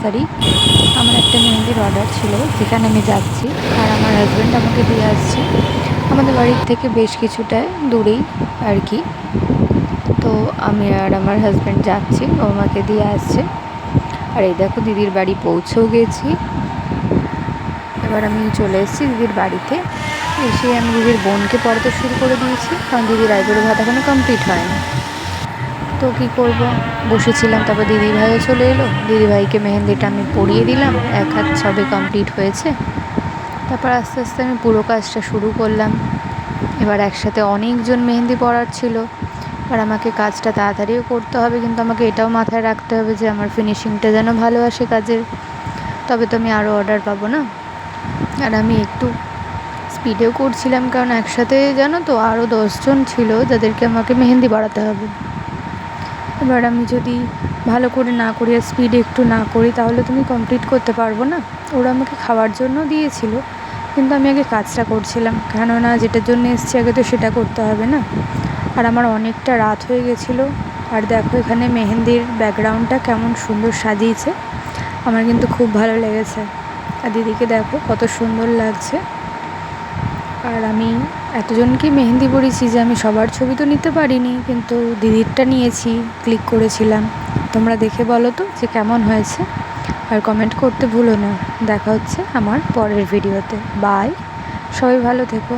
তারিখ আমার একটা মেহেন্দির অর্ডার ছিল, যেখানে আমি যাচ্ছি। আর আমার হাজব্যান্ড আমাকে দিয়ে আসছে। আমাদের বাড়ির থেকে বেশ কিছুটা দূরেই আর কি। তো আমি আর আমার হাজব্যান্ড যাচ্ছি, ও আমাকে দিয়ে আসছে। আর এই দেখো, দিদির বাড়ি পৌঁছেও গেছি। এবার আমি চলে এসেছি দিদির বাড়িতে। এসে আমি দিদির বোনকে পড়াতে শুরু করে দিয়েছি। কারণ দিদির আইবুড়ো ভাত এখনও কমপ্লিট হয়নি। তো কী করব? বসেছিলাম, তারপর দিদিভাইও চলে এলো। দিদিভাইকে মেহেন্দিটা আমি পরিয়ে দিলাম, এক হাত সবে কমপ্লিট হয়েছে। তারপর আস্তে আস্তে আমি পুরো কাজটা শুরু করলাম। এবার একসাথে অনেকজন মেহেন্দি পড়ার ছিল আর আমাকে কাজটা তাড়াতাড়িও করতে হবে, কিন্তু আমাকে এটাও মাথায় রাখতে হবে যে আমার ফিনিশিংটা যেন ভালো আসে কাজের। তবে তো আমি আরও অর্ডার পাবো না। আর আমি একটু স্পিডেও করছিলাম, কারণ একসাথে জানো তো আরও দশজন ছিল যাদেরকে আমাকে মেহেন্দি বাড়াতে হবে। এবার আমি যদি ভালো করে না করি আর স্পিডে একটু না করি, তাহলে তুমি কমপ্লিট করতে পারব না। ওরা আমাকে খাওয়ার জন্য দিয়েছিল, কিন্তু আমি আগে কাজটা করছিলাম। কেননা যেটার জন্য এসছি আগে তো সেটা করতে হবে না। আর আমার অনেকটা রাত হয়ে গেছিল। আর দেখো এখানে মেহেন্দির ব্যাকগ্রাউন্ডটা কেমন সুন্দর সাজিয়েছে। আমার কিন্তু খুব ভালো লেগেছে। আর দিদিকে দেখো কত সুন্দর লাগছে। আর আমি এতজনকে মেহেন্দি পড়েছি যে আমি সবার ছবি তো নিতে পারিনি, কিন্তু দিদিরটা নিয়েছি ক্লিক করেছিলাম। তোমরা দেখে বলো তো যে কেমন হয়েছে। আর কমেন্ট করতে ভুলো না। দেখা হচ্ছে আমার পরের ভিডিওতে বাই সবাই ভালো থেকো।